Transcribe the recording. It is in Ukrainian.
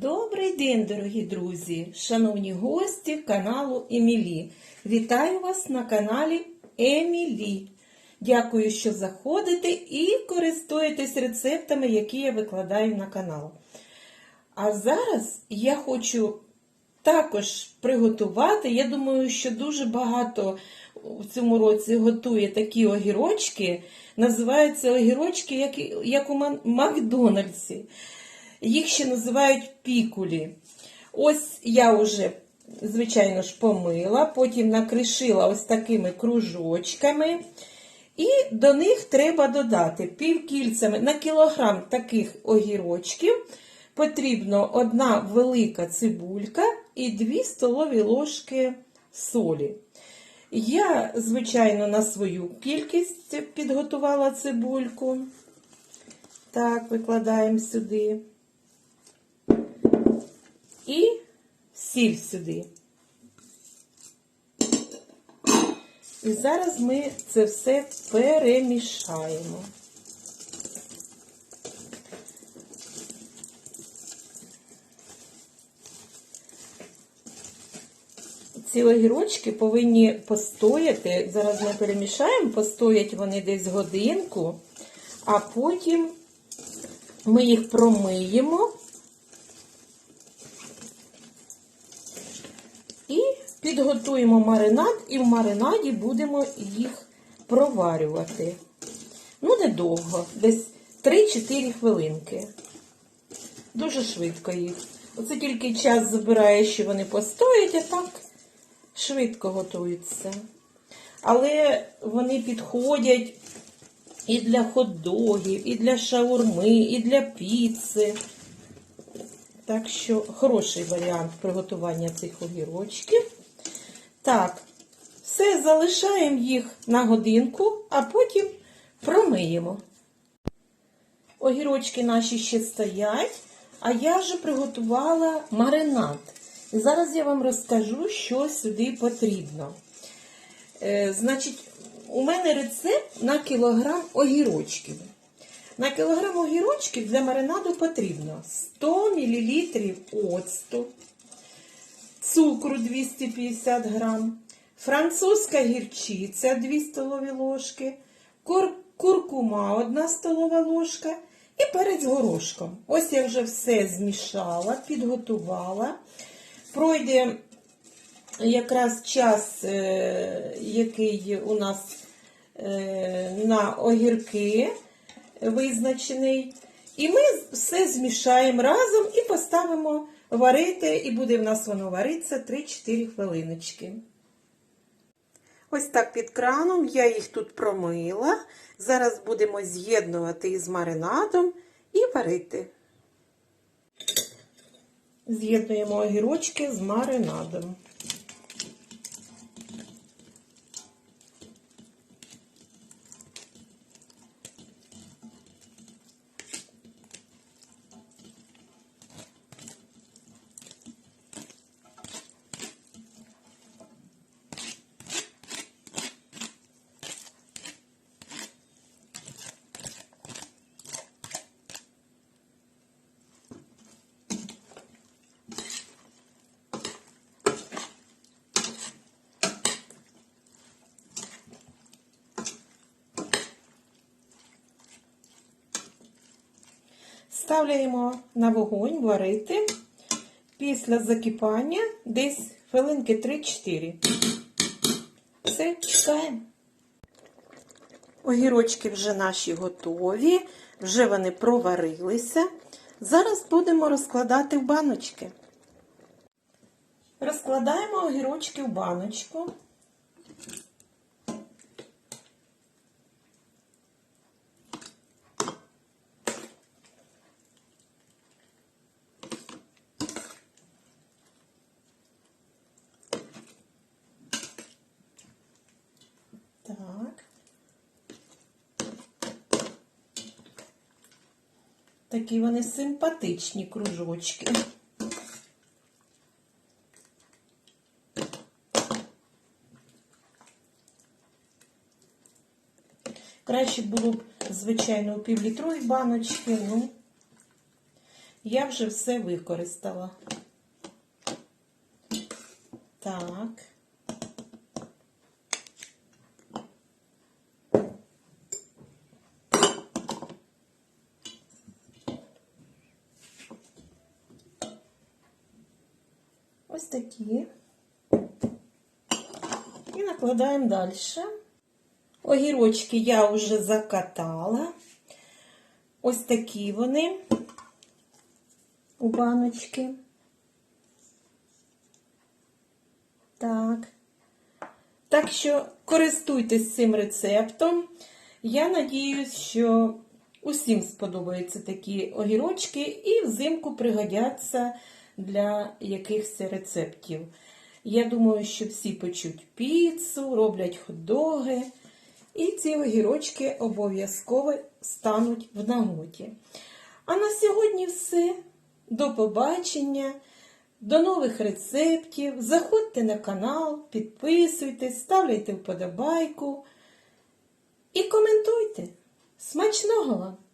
Добрий день, дорогі друзі, шановні гості каналу Емілі. Вітаю вас на каналі Емілі. Дякую, що заходите і користуєтесь рецептами, які я викладаю на канал. А зараз я хочу також приготувати. Я думаю, що дуже багато в цьому році готує такі огірочки. Називаються огірочки, як, як у Макдональдсі. Їх ще називають пікулі. Ось я вже, звичайно ж, помила, потім накришила ось такими кружочками. І до них треба додати півкільцями на кілограм таких огірочків. Потрібно одна велика цибулька і 2 столові ложки солі. Я, звичайно, на свою кількість підготувала цибульку. Так, викладаємо сюди. І сіль сюди. І зараз ми це все перемішаємо. Ці огірочки повинні постояти. Зараз ми перемішаємо, постоять вони десь годинку, а потім ми їх промиємо і підготуємо маринад, і в маринаді будемо їх проварювати. Ну, недовго, десь 3-4 хвилинки. Дуже швидко їх. Оце тільки час забирає, що вони постоять, а так швидко готуються. Але вони підходять і для хот-догів, і для шаурми, і для піци. Так що хороший варіант приготування цих огірочків. Так, все, залишаємо їх на годинку, а потім промиємо. Огірочки наші ще стоять, а я вже приготувала маринад. І зараз я вам розкажу, що сюди потрібно. Е, значить, у мене рецепт на кілограм огірочків. На кілограм огірочків для маринаду потрібно 100 мл оцту, цукру 250 грам, французька гірчиця 2 столові ложки, кур- куркума 1 столова ложка і перець горошком. Ось я вже все змішала, підготувала. Пройде якраз час, е, який у нас е, на огірки визначений. І ми все змішаємо разом і поставимо варити, і буде в нас воно варитися 3-4 хвилиночки. Ось так під краном я їх тут промила. Зараз будемо з'єднувати із маринадом і варити. З'єднуємо огірочки з маринадом. Ставляємо на вогонь варити після закипання десь хвилинки 3-4. Все, чекаємо. Огірочки вже наші готові, вже вони проварилися. Зараз будемо розкладати в баночки. Розкладаємо огірочки в баночку. Так. Такі вони симпатичні кружочки. Краще було б, звичайно, у півлітровій баночці, ну, я вже все використала. Так. Ось такі. І накладаємо далі. Огірочки я вже закатала. Ось такі вони у баночки. Так. Так що користуйтесь цим рецептом. Я надіюсь, що усім сподобаються такі огірочки і взимку пригодяться для якихось рецептів. Я думаю, що всі почуть піцу, роблять хот-доги. І ці огірочки обов'язково стануть в нагоді. А на сьогодні все. До побачення, до нових рецептів. Заходьте на канал, підписуйтесь, ставляйте вподобайку і коментуйте. Смачного вам!